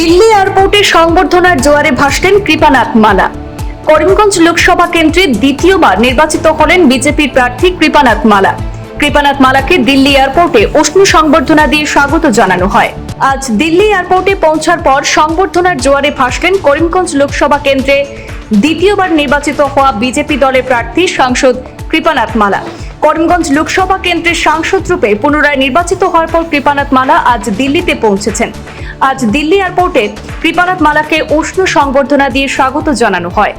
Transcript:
দিল্লি এয়ারপোর্টে সংবর্ধনার জোয়ারে ভাসলেন কৃপানাথ মালা করিমগঞ্জ লোকসভা কেন্দ্রে দ্বিতীয়বার নির্বাচিত হলেন বিজেপির প্রার্থী কৃপানাথ মালা। কৃপানাথ মালাকে দিল্লি এয়ারপোর্টে উষ্ণ সংবর্ধনা দিয়ে স্বাগত জানানো হয়। আজ দিল্লি এয়ারপোর্টে পৌঁছার পর সংবর্ধনার জোয়ারে ভাসলেন করিমগঞ্জ লোকসভা কেন্দ্রে দ্বিতীয়বার নির্বাচিত হওয়া বিজেপি দলের প্রার্থী সাংসদ কৃপানাথ মালা। করিমগঞ্জ লোকসভা কেন্দ্রের সাংসদ রূপে পুনরায় নির্বাচিত হওয়ার পর কৃপানাথ মালা আজ দিল্লিতে পৌঁছেছেন। আজ দিল্লি এয়ারপোর্টে কৃপানাথ মালাকে উষ্ণ সংবর্ধনা দিয়ে স্বাগত জানানো হয়।